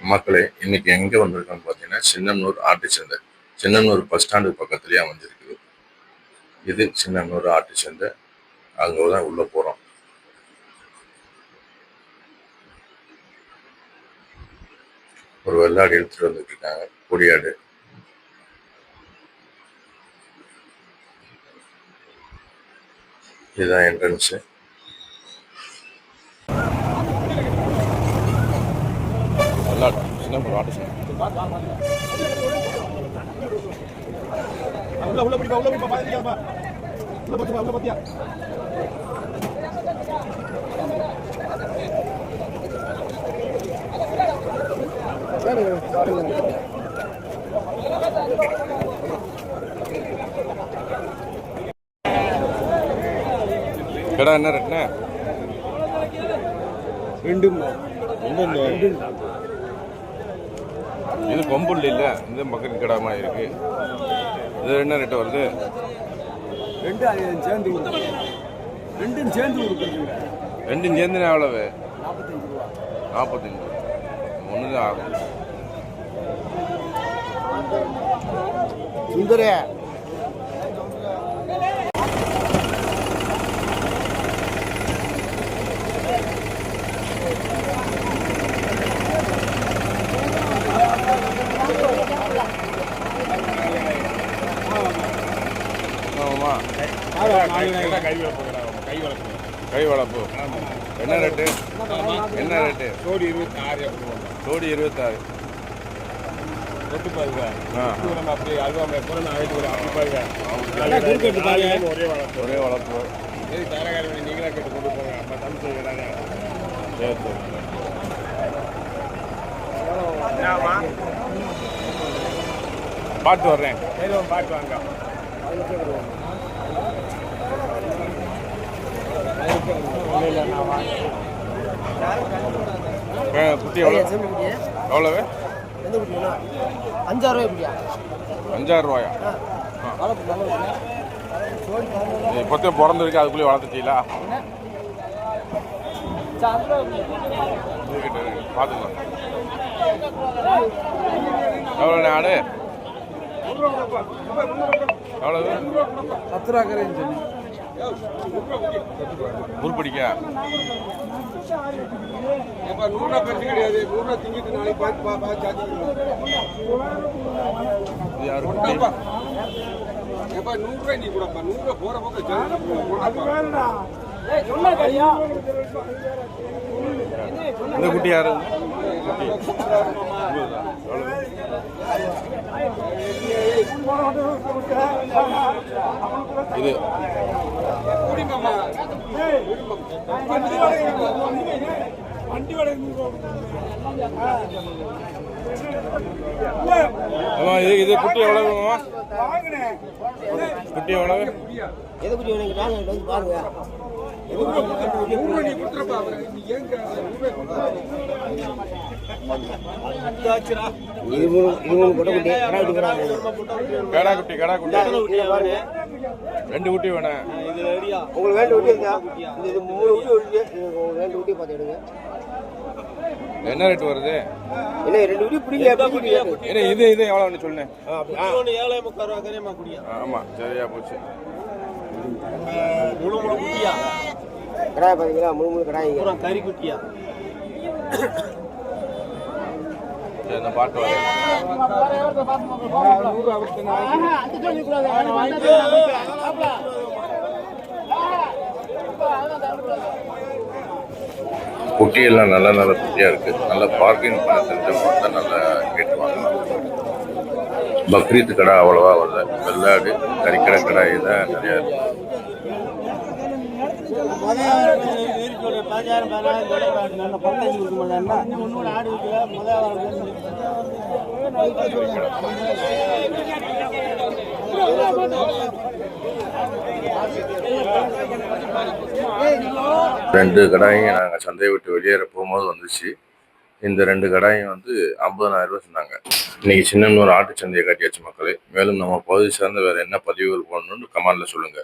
மக்களே இன்னைக்கு எங்க வந்திருக்கோம்னு பார்த்தீங்கன்னா சின்னம்னூர் ஆட்டுச்சந்தை சின்னம்னூர் பஸ் ஸ்டாண்டு பக்கத்துலயே அமைஞ்சிருக்குது இது சின்னம்னூர் ஆட்டுச்சந்தை அங்கே தான் உள்ள போறோம். ஒரு வெள்ளாடு எடுத்துட்டு வந்துட்டு இருக்காங்க. கொடியாடு. இதுதான் என்ட்ரன்ஸு சின்னம்னூர் ஆட்டுச்சந்தை உள்ள உள்ள பிடிப்பா உள்ள பிடிப்பா பாத்தியாப்பா உள்ள பத்தியா உள்ள பத்தியா? கடை என்ன ரேட்ண்ணே ரெண்டும் இது கொம்புள்ள இல்ல. இந்த மக்கள் கடை மாதிரி இருக்கு. இது என்ன ரேட் வருது? ரெண்டு சேர்ந்து ரெண்டும் சேர்ந்து ரெண்டும் சேர்ந்து எவ்வளவு? நாற்பத்தஞ்சு ரூபா. நாற்பத்தஞ்சு ஒன்று தான் ஆகும் சுந்தரே கை வளர்ப்பு. என்ன ரேட்டு என்ன ரேட்டு கோடி இருபத்தாறு. புறம் ஆயிட்டு ஒரு வளர்ப்பு. நீங்களா கேட்டு கொண்டு போங்க. தம்பி செய்கிறாங்க சரி சரி. பார்த்து வர்றேன். பாட்டு வாங்க. ஆ, குட்டி எவ்வளோ எவ்வளவு? அஞ்சாறு ரூபாய் இப்படியா அஞ்சாயிரம் ரூபாயா? இப்போத்தே பிறந்திருக்கு அதுக்குள்ளேயே வளர்த்துட்டீங்களா. பார்த்துக்கலாம் எவ்வளோ ஆடு எவ்வளவு பத்து ரூபா கரையும் சொல்லி உருப்படிக்கா அப்ப நூறுரூவா பிரச்சனை கிடையாது. நூறுரூவா திங்கிட்டு நாளைக்கு பார்த்து பா பார்த்து சாத்திக்கலாம் யாரு? குட்டி ஏப்பா நூறுரூவா நீ கூடப்பா. நூறுரூவா போகிற பக்கம் இந்த குட்டி யாரு? குட்டி. உங்களுதா? எவ்வளவு இது. இது இது குட்டி எவ்வளவு குட்டி எவ்வளவு எது பற்றி பாருங்க. கடா குட்டி கடா கடா குட்டி கடா குட்டி ரெண்டு குட்டி வேணும் உங்களுக்கு வேண்டு குட்டி இருக்கா? இது மூணு குட்டி பார்த்து எடுங்க. என்ன ரேட் வருது? என்ன ரெண்டு குட்டி பிடிங்க என்ன இது இது எவ்வளோன்னு சொல்லுனேன் ஏழை முக்கால் ரூபா கரையமா குடியா. ஆமா சரியா போச்சு. முழு முழு குட்டியா? கடாய் பார்த்தீங்களா முழு முழு கடாய் கறி குட்டியா? பாட்டு வரேன். குட்டியெல்லாம் நல்ல நல்ல குட்டியாக இருக்குது நல்ல பார்க்கிங் பண்ண தெரிஞ்சவங்க தான் நல்லா கேட்டு வாங்கலாம் பக்ரீத் கடை அவ்வளோவா வரல. வெள்ளாடு கறிக்கடை கடை தான் நிறையா ரெண்டு கடாயும் நாங்கள் சந்தையை விட்டு வெளியேற போகும்போது வந்துச்சு. இந்த ரெண்டு கடாயும் வந்து ஐம்பதனாயிரம் ரூபாய் சொன்னாங்க. இன்னைக்கு சின்னன்னு ஒரு ஆட்டு சந்தையை காட்டியாச்சு மக்களே. மேலும் நம்ம பகுதி சார்ந்த வேற என்ன பதிவுகள் போடணும்னு கமெண்ட்ல சொல்லுங்க.